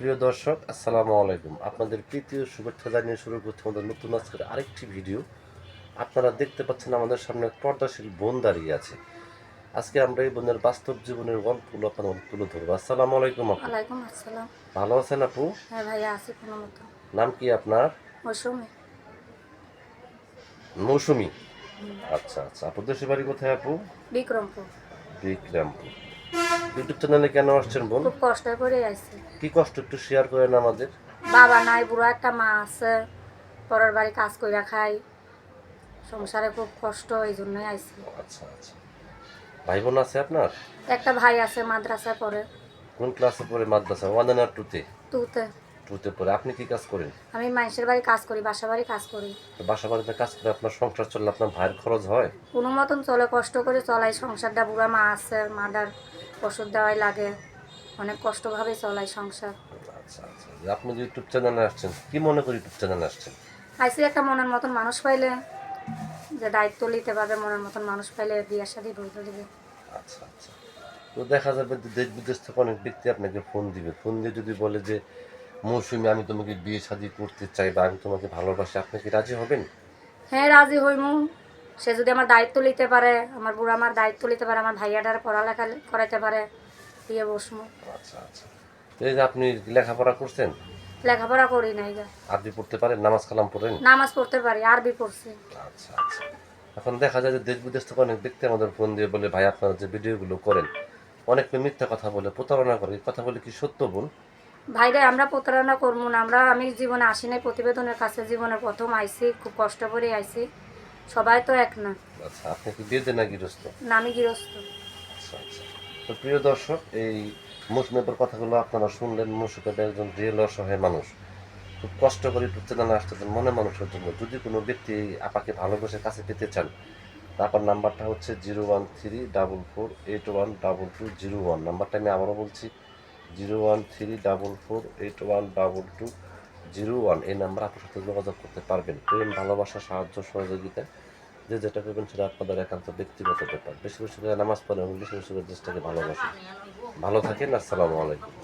সুপ্রিয় দর্শক আসসালামু আলাইকুম। আপনাদের তৃতীয় শুভেচ্ছা জানিয়ে শুরু করছি আমাদের নতুন আজকের আরেকটি ভিডিও। আপনারা দেখতে পাচ্ছেন আমাদের সামনে এক পর্দাশীল বোন দাঁড়িয়ে আছে। আজকে আমরা এই বোনের বাস্তব জীবনের গল্পগুলো আপনার তুলে ধরবো। আসসালামু আলাইকুম আপু। আসসালাম। ভালো আছেন আপু? হ্যাঁ ভাইয়া আছি কোনো মতো। নাম কি আপনার? মৌসুমি। মৌসুমি? আচ্ছা আচ্ছা। আপু দেশের বাড়ি কোথায় আপু? বিক্রমপুর। বিক্রমপুর। ইউটিউব চ্যানেলে কেন আসছেন বোন? খুব কষ্ট করে কি কষ্ট একটু শেয়ার করেন আমাদের? বাবা নাই বুড়ো একটা মা আছে পরের বাড়ি কাজ কইরা খাই। সংসারে খুব কষ্ট এই জন্যই আইছি আচ্ছা আচ্ছা। ভাই বোন আছে আপনার? একটা ভাই আছে মাদ্রাসায় পড়ে। কোন ক্লাসে পড়ে মাদ্রাসা? ওয়ান টুতে তুতে টুতে পড়ে। আপনি কি কাজ করেন? আমি মানুষের বাড়ি কাজ করি বাসা বাড়ি কাজ করি। বাসা বাড়িতে কাজ করে আপনার সংসার চললে আপনার ভাইয়ের খরচ হয়? কোনো মতন চলে কষ্ট করে চলাই। সংসারটা বুড়া মা আছে মাদার ওষুধ দেওয়াই লাগে। অনেক কষ্টভাবেই চলাই সংসার। আচ্ছা আচ্ছা যে আপনি যে ইউটিউব চ্যানেলে আসছেন কি মনে করি ইউটিউব চ্যানেলে আসছেন? আইসি একটা মনের মতন মানুষ পাইলে যে দায়িত্ব নিতে পারবে মনের মতন মানুষ পাইলে বিয়ের সাথে বলতে দেবে। আচ্ছা আচ্ছা। তো দেখা যাবে যে দেশ বিদেশ থেকে অনেক ব্যক্তি আপনাকে ফোন দিবে। ফোন দিয়ে যদি বলে যে মৌসুমি আমি তোমাকে বিয়ে শাদি করতে চাই বা আমি তোমাকে ভালোবাসি আপনি কি রাজি হবেন? হ্যাঁ রাজি হইমু। সে যদি আমার দায়িত্ব নিতে পারে আমার বুড়া আমার দায়িত্ব নিতে পারে আমার ভাইয়াটার পড়ালেখা করাইতে পারে দিয়ে বসমু আচ্ছা আচ্ছা। তো এই যে আপনি লেখাপড়া করছেন? লেখাপড়া করি নাই গা। আরবি পড়তে পারেন নামাজ কালাম পড়েন? নামাজ পড়তে পারি আরবি পড়ছি। আচ্ছা আচ্ছা। এখন দেখা যায় যে দেশ বিদেশ থেকে অনেক ব্যক্তি আমাদের ফোন দিয়ে বলে ভাই আপনারা যে ভিডিওগুলো করেন অনেক মিথ্যা কথা বলে প্রতারণা করে। কথা বলে কি সত্য বোন ভাইরা আমরা প্রতারণা করব না। আমরা আমি জীবনে আসি নাই প্রতিবেদনের কাছে জীবনে প্রথম আইছি খুব কষ্ট করে আইছি। সবাই তো এক না। আচ্ছা আপনি কি বিয়ে দেন না গৃহস্থ? না আমি গৃহস্থ। আচ্ছা আচ্ছা। তো প্রিয় দর্শক এই মুসমেপের কথাগুলো আপনারা শুনলেন মুসুকের একজন রিয়েল অসহায় মানুষ। খুব কষ্ট করে একটু চেতনা আসতেছেন মনে মানুষের জন্য যদি কোনো ব্যক্তি আপাকে ভালোবেসে কাছে পেতে চান তারপর নাম্বারটা হচ্ছে zero one three double four eight one double two zero one. নাম্বারটা আমি আবারও বলছি zero one three double four eight one double two zero one, এই নাম্বার আপনার সাথে যোগাযোগ করতে পারবেন। প্রেম, ভালোবাসা, সাহায্য, সহযোগিতা, যে যেটা করবেন সেটা আপনাদের একান্ত ব্যক্তিগত ব্যাপার। বেশি বেশি করে নামাজ পড়েন এবং বেশি বেশি করে দেশটাকে ভালোবাসেন ভালো থাকেন, আসসালামু আলাইকুম।